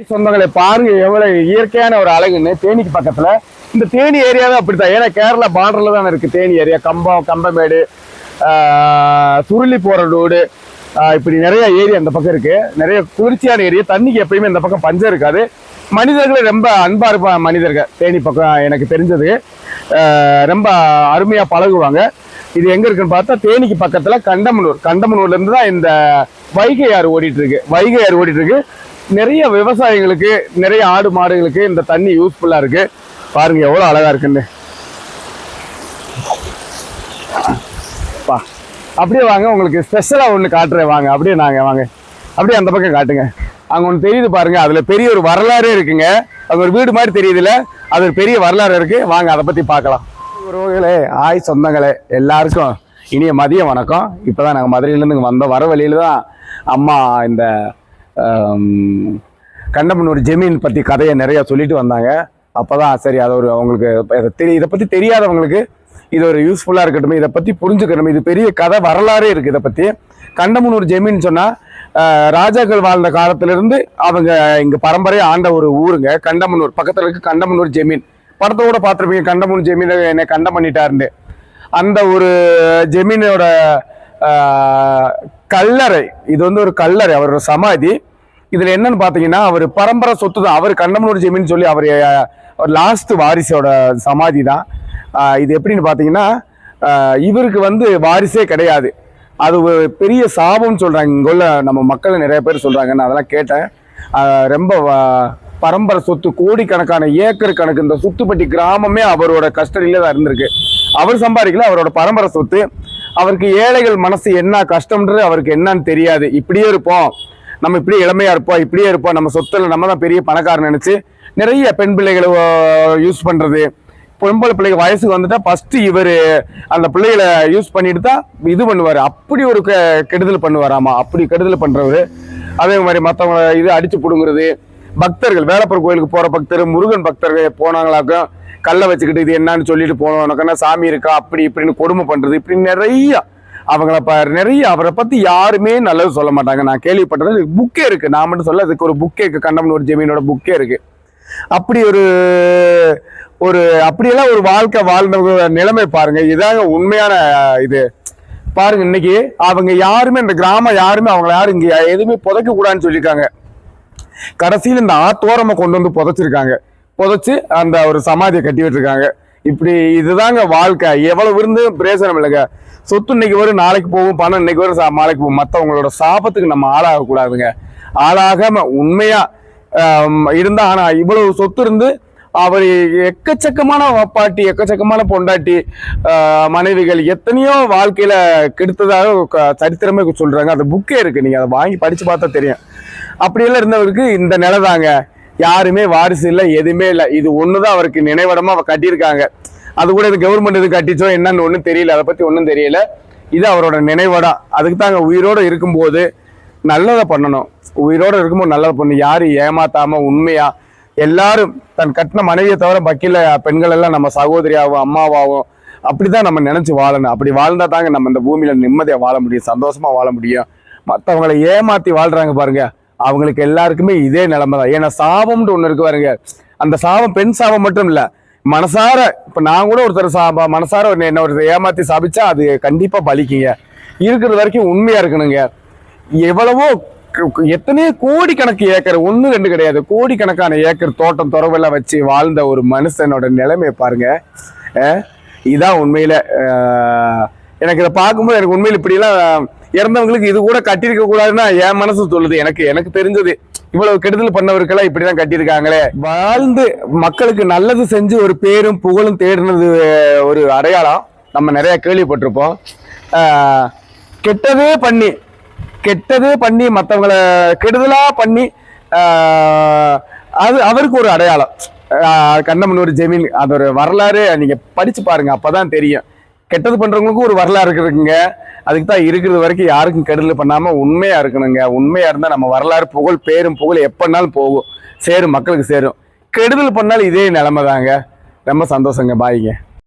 சொந்தங்களை பாருங்க எவ்வளவு இயற்கையான ஒரு அழகுன்னு தேனிக்கு பக்கத்துல. இந்த தேனி ஏரியாவே அப்படித்தான். ஏன்னா கேரளா பார்டர்ல தானே இருக்கு தேனி ஏரியா. கம்பம் கம்பமேடு சுருளி போற ரோடு இப்படி நிறைய ஏரியா இந்த பக்கம் இருக்கு. நிறைய குளிர்ச்சியான ஏரியா. தண்ணிக்கு எப்பயுமே இந்த பக்கம் பஞ்சம் இருக்காது. மனிதர்கள் ரொம்ப அன்பா இருப்பா மனிதர்கள். தேனி பக்கம் எனக்கு தெரிஞ்சது. ரொம்ப அருமையா பழகுவாங்க. இது எங்க இருக்குன்னு பார்த்தா தேனிக்கு பக்கத்துல கண்டமனூர். கண்டமனூர்ல இருந்து தான் இந்த வைகை ஆறு ஓடிட்டு இருக்கு. வைகை ஆறு ஓடிட்டு இருக்கு. நிறைய விவசாயிகளுக்கு நிறைய ஆடு மாடுகளுக்கு இந்த தண்ணி யூஸ்ஃபுல்லாக இருக்கு. பாருங்க எவ்வளோ அழகாக இருக்குன்னு. பா அப்படியே வாங்க உங்களுக்கு ஸ்பெஷலாக ஒன்று காட்டுறேன். வாங்க அப்படியே நாங்கள் வாங்க. அப்படியே அந்த பக்கம் காட்டுங்க. அங்கே ஒன்று தெரியுது பாருங்க அதில் பெரிய ஒரு வரலாறே இருக்குங்க. அது ஒரு வீடு மாதிரி தெரியுதுல்ல அது ஒரு பெரிய வரலாறு இருக்கு. வாங்க அதை பற்றி பார்க்கலாம். உறவுகளே ஆய் சொந்தங்களே எல்லாருக்கும் இனிய மதிய வணக்கம். இப்போ தான் நாங்கள் மதுரையிலேருந்து வந்தோம் வர வழியில் தான் அம்மா இந்த கண்டமனூர் ஜெமீன் பற்றி கதையை நிறையா சொல்லிட்டு வந்தாங்க. அப்போ தான் சரி அதை ஒரு அவங்களுக்கு இதை தெரி இதை பற்றி தெரியாதவங்களுக்கு இது ஒரு யூஸ்ஃபுல்லாக இருக்கட்டும் இதை பற்றி புரிஞ்சுக்கணும் இது பெரிய கதை வரலாறே இருக்குது இதை பற்றி கண்டமனூர் ஜெமீன் சொன்னால் ராஜாக்கள் வாழ்ந்த காலத்திலிருந்து அவங்க இங்கே பரம்பரையாக ஆண்ட ஒரு ஊருங்க. கண்டமனூர் பக்கத்தில் இருக்க கண்டமனூர் ஜெமீன். படத்தோட பார்த்துருப்பீங்க கண்டமனூர் ஜெமீன் என்னை கண்டம் பண்ணிட்டாருன்னு. அந்த ஒரு ஜெமீனோட கல்லறை. இது வந்து ஒரு கல்லறை அவரோட சமாதி. இதுல என்னன்னு பாத்தீங்கன்னா அவர் பரம்பரை சொத்து தான். அவர் கண்டமனூர் ஜெமின்னு சொல்லி அவர் லாஸ்ட் வாரிசோட சமாதி தான். இது எப்படின்னு பாத்தீங்கன்னா இவருக்கு வந்து வாரிசே கிடையாது. அது ஒரு பெரிய சாபம்னு சொல்றாங்க. இங்குள்ள நம்ம மக்கள் நிறைய பேர் சொல்றாங்க. நான் அதெல்லாம் கேட்டேன். ரொம்ப பரம்பரை சொத்து கோடிக்கணக்கான ஏக்கர் கணக்கு இந்த சுத்துப்பட்டி கிராமமே அவரோட கஸ்டடியில தான் இருந்திருக்கு. அவர் சம்பாதிக்கல அவரோட பரம்பரை சொத்து. அவருக்கு ஏழைகள் மனசு என்ன கஷ்டம்ன்றது அவருக்கு என்னன்னு தெரியாது. இப்படியே இருப்போம். நம்ம இப்படியே இளமையா இருப்போம். இப்படியே இருப்போம். நம்ம சொத்துல நம்ம தான் பெரிய பணக்காரன் நினைச்சு நிறைய பெண் பிள்ளைகளை யூஸ் பண்றது. பொம்பளை பிள்ளைங்க வயசுக்கு வந்துட்டா ஃபர்ஸ்ட் இவர் அந்த பிள்ளைகளை யூஸ் பண்ணிட்டு தான் இது பண்ணுவார். அப்படி ஒரு கெ- கெடுதல் பண்ணுவாராமா? அப்படி கெடுதல் பண்ணுறவர் அதே மாதிரி மற்றவங்க இது அடித்து பிடுங்குறது. பக்தர்கள் வேலப்பர் கோயிலுக்கு போற பக்தர் முருகன் பக்தர்கள் போனாங்களாக்கும் கல்லை வச்சுக்கிட்டு இது என்னன்னு சொல்லிட்டு போனோம்னாக்கா சாமி இருக்கா அப்படி இப்படின்னு கொடுமை பண்றது இப்படி நிறைய அவங்கள ப நிறைய அவரை பத்தி யாருமே நல்லது சொல்ல மாட்டாங்க. நான் கேள்விப்பட்டது புக்கே இருக்கு. நான் மட்டும் சொல்ல அதுக்கு ஒரு புக்கே இருக்கு. ஒரு ஜெமீனோட புக்கே இருக்கு. அப்படி ஒரு ஒரு அப்படியெல்லாம் ஒரு வாழ்க்கை வாழ்ந்த நிலைமை பாருங்க. இதாங்க உண்மையான இது. பாருங்க இன்னைக்கு அவங்க யாருமே இந்த கிராமம் யாருமே அவங்கள யாரும் இங்கே எதுவுமே புதைக்க கூடாதுன்னு சொல்லியிருக்காங்க. கடைசியில் இந்த ஆத்தோரமாக கொண்டு வந்து புதைச்சிருக்காங்க. புதைச்சி அந்த ஒரு சமாதியை கட்டி விட்டுருக்காங்க இப்படி இதுதாங்க வாழ்க்கை. எவ்வளவு இருந்து பிரயோஜனம் இல்லைங்க. சொத்து இன்னைக்கு வரும் நாளைக்கு போகும் பணம் இன்னைக்கு வரும் சா- நாளைக்கு போகும். மற்றவங்களோட சாபத்துக்கு நம்ம ஆளாகக்கூடாதுங்க. ஆளாகாம உண்மையா ஆம், இருந்தா ஆனா இவ்வளவு சொத்து இருந்து அவர் எக்கச்சக்கமான பாட்டி எக்கச்சக்கமான பொண்டாட்டி மனைவிகள் எத்தனையோ வாழ்க்கையில கெடுத்ததாக க- சரித்திரமே சொல்றாங்க. அந்த புக்கே இருக்கு. நீங்க அதை வாங்கி படிச்சு பார்த்தா தெரியும். அப்படியெல்லாம் இருந்தவருக்கு இந்த நிலை தாங்க. யாருமே வாரிசு இல்லை எதுவுமே இல்லை. இது ஒண்ணுதான் அவருக்கு நினைவிடமா அவ கட்டியிருக்காங்க. அது கூட இது கவர்மெண்ட் இது கட்டிச்சோ என்னன்னு ஒன்றும் தெரியல. அதை பத்தி ஒன்றும் தெரியல. இது அவரோட நினைவடம் அதுக்கு தாங்க உயிரோடு இருக்கும்போது நல்லதை பண்ணணும். உயிரோட இருக்கும்போது நல்லதை பண்ணணும். யாரும் ஏமாத்தாம உண்மையா எல்லாரும் தன் கட்டின மனைவியை தவிர பக்கில பெண்கள் எல்லாம் நம்ம சகோதரியாகவும் அம்மாவாகவும் அப்படிதான் நம்ம நினைச்சு வாழணும். அப்படி வாழ்ந்தா தாங்க நம்ம இந்த பூமியில நிம்மதியா வாழ முடியும் சந்தோஷமா வாழ முடியும். மற்றவங்களை ஏமாத்தி வாழ்றாங்க பாருங்க. அவங்களுக்கு எல்லாருக்குமே இதே நிலைமை தான் ஏன்னா சாபம்னு ஒண்ணு இருக்கு பாருங்க. அந்த சாபம் பெண் சாபம் மட்டும் இல்ல மனசார இப்ப நான் கூட ஒருத்தர் சாபம் மனசார என்ன ஒருத்தர் ஏமாத்தி சாபிச்சா அது கண்டிப்பா பலிக்குங்க. இருக்கிறது வரைக்கும் உண்மையா இருக்கணுங்க. எவ்வளவோ எத்தனையோ கோடிக்கணக்கு ஏக்கர் ஒன்று ரெண்டு கிடையாது கோடிக்கணக்கான ஏக்கர் தோட்டம் துறவெல்லாம் வச்சு வாழ்ந்த ஒரு மனுஷனோட நிலைமையை பாருங்க. இதான் உண்மையில எனக்கு இதை பார்க்கும்போது எனக்கு உண்மையில் இப்படிலாம் இறந்தவங்களுக்கு இது கூட கட்டியிருக்க கூடாதுன்னா என் மனசு சொல்லுது. எனக்கு எனக்கு தெரிஞ்சது இவ்வளவு கெடுதல் பண்ணவருக்கெல்லாம் இப்படிதான் கட்டியிருக்காங்களே. வாழ்ந்து மக்களுக்கு நல்லது செஞ்சு ஒரு பேரும் புகழும் தேடினது ஒரு அடையாளம். நம்ம நிறைய கேள்விப்பட்டிருப்போம். கெட்டதே பண்ணி கெட்டது பண்ணி மற்றவங்களை கெடுதலாக பண்ணி அது அவருக்கு ஒரு அடையாளம். கண்ணமனூர் ஜெமீன் அதோட வரலாறு நீங்கள் படித்து பாருங்கள் பாருங்க அப்பதான் தெரியும். கெட்டது பண்ணுறவங்களுக்கும் ஒரு வரலாறு இருக்குதுங்க அதுக்கு தான் இருக்கிறது வரைக்கும் யாருக்கும் கெடுதல் பண்ணாமல் உண்மையாக இருக்கணுங்க. உண்மையாக இருந்தால் நம்ம வரலாறு புகழ் பேரும் புகழ் எப்போனாலும் போகும். சேரும் மக்களுக்கு சேரும். கெடுதல் பண்ணாலும் இதே நிலமை தாங்க ரொம்ப சந்தோஷங்க பாய்ங்க.